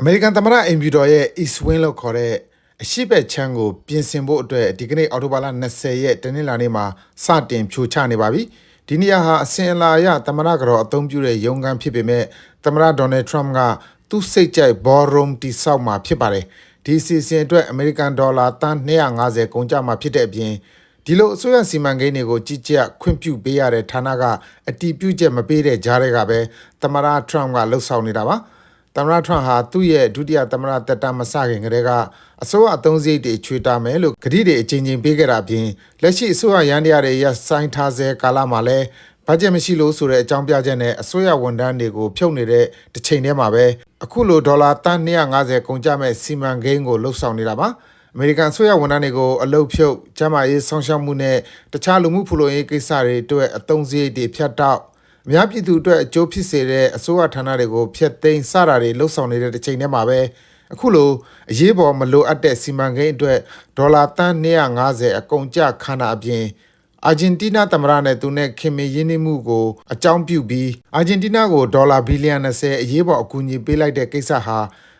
အမေရိကန်သမ္မတအိမ်ဖြူတော်ရဲ့ East Wing လို့ခေါ်တဲ့အရှိဘက်ချမ်းကိုပြင်ဆင်ဖို့အတွက်ဒီကနေ့အောက်တိုဘာလ20ရက်တနင်္လာနေ့မှာစတင်ဖြိုချနေပါပြီ။ဒီနေရာဟာအစဉ်အလာအရသမ္မတကတော့အသုံးပြုတဲ့ရုံးခန်းဖြစ်ပေမဲ့သမ္မတဒေါ်နယ်ထရမ့်ကသူ့စိတ်ကြိုက် ballroom တိဆောက်မှာဖြစ်ပါတယ်။ဒီစီစဉ်အတွက်အမေရိကန်ဒေါ်လာတန်း250ကုန်ကျမှာဖြစ်တဲ့အပြင်ဒီလိုအစိုးရစီမံကိန်းတွေကိုကြီးကြပ်ခွင့်ပြုပေးရတဲ့ဌာနကအတီးပြုချက်မပေးတဲ့ကြားတွေကပဲသမ္မတထရမ့်ကလှုပ်ဆောင်နေတာပါ။ သမ္မတထရန့်ဟာသူ့ရဲ့ဒုတိယသမ္မတတက်တာမစခင်ကတည်းကအစိုးရအသုံးစရိတ်တွေချွေတာမယ်လို့ကတိတွေအကြိမ်ကြိမ်ပေးခဲ့တာပြင်လက်ရှိအစိုးရရန်တရားတွေရပ်ဆိုင်းထားဆဲကာလမှာလည်းဘတ်ဂျက်မရှိလို့ဆိုတဲ့အကြောင်းပြချက်နဲ့အစိုးရဝန်ထမ်းတွေကိုဖြုတ်နေတဲ့တစ်ချိန်တည်းမှာပဲအခုလိုဒေါ်လာတန်း250ကုန်ကျမဲ့စီမံကိန်းကိုလှုပ်ဆောင်နေတာပါအမေရိကန်အစိုးရဝန်ထမ်းတွေကိုအလုတ်ဖြုတ်ကျန်းမာရေးဆောင်ရှောက်မှုနဲ့တခြားလူမှုဖူလုံရေးကိစ္စတွေအတွက်အသုံးစရိတ်တွေဖြတ်တောက် အများပြည်သူအတွက်အကျိုးဖြစ်စေတဲ့အစိုးရဌာနတွေကိုဖျက်သိမ်းစတာတွေလှုပ်ဆောင်နေတဲ့တစ်ချိန်တည်းမှာပဲအခုလိုအရေးပေါ်မလိုအပ်တဲ့စီမံကိန်းအတွက်ဒေါ်လာတန်း250အကုန်ကျခန္ဓာအပြင်အာဂျင်တီးနားသမ္မတနဲ့သူနဲ့ခင်မင်ရင်းနှီးမှုကိုအကြောင်းပြုပြီးအာဂျင်တီးနားကိုဒေါ်လာဘီလီယံ20အရေးပေါ်အကူအညီပေးလိုက်တဲ့ကိစ္စဟာ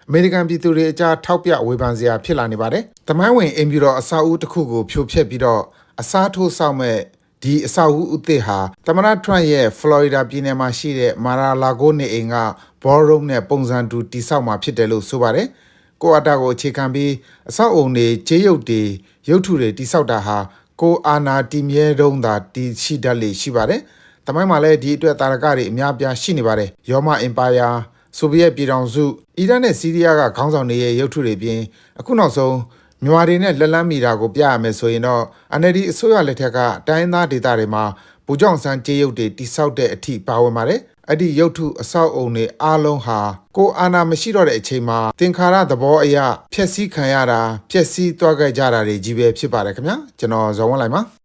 အမေရိကန်ပြည်သူတွေအကြားထောက်ပြဝေဖန်စရာဖြစ်လာနေပါတယ်။တမိုင်းဝင်အင်ဖြူတော်အဆောက်အဦတစ်ခုကိုဖြိုဖျက်ပြီးတော့အစားထိုးဆောက်မဲ့ ဒီအဆောက်အဦအသစ်ဟာသမ္မတထရန့်ရဲ့ဖလော်ရီဒါပြည်နယ်မှာရှိတဲ့မာရာလာဂိုနေအိမ်ကဘောရုံနဲ့ပုံစံတူတိဆောက်မှာဖြစ်တယ်လို့ဆိုပါတယ်။ကိုအတာကိုအခြေခံပြီးအဆောက်အုံတွေခြေရုပ်တွေရုပ်ထုတွေတိဆောက်တာဟာကိုအာနာတီမြဲတုံးသာတည်ရှိတတ်လေရှိပါတယ်။တမိုင်းမှာလည်းဒီအတွက်တာရကတွေအများအပြားရှိနေပါတယ်။ယောမအင်ပါယာဆိုဗီယက်ပြည်ထောင်စုအီရတ်နဲ့ဆီးရီးယားကခေါင်းဆောင်တွေရဲ့ရုပ်ထုတွေပြင်အခုနောက်ဆုံး မြန်မာတွေနဲ့လက်လန်းမီတာကိုပြရမယ်ဆိုရင်တော့ NLD အစိုးရလက်ထက်ကတိုင်းသားဒေသတွေမှာဗိုလ်ကြောင့်စန်းကြေးရုပ်တွေတိဆောက်တဲ့အထိပါဝင်ပါတယ်။အဲ့ဒီရုပ်ထုအဆောက်အုံတွေအားလုံးဟာကိုအာနာမရှိတော့တဲ့အချိန်မှာသင်္ခါရသဘောအရဖျက်ဆီးခံရတာဖျက်ဆီးသွားခဲ့ကြတာတွေကြီးပဲဖြစ်ပါတယ်ခင်ဗျာကျွန်တော်ဇော်ဝင်းလိုက်ပါ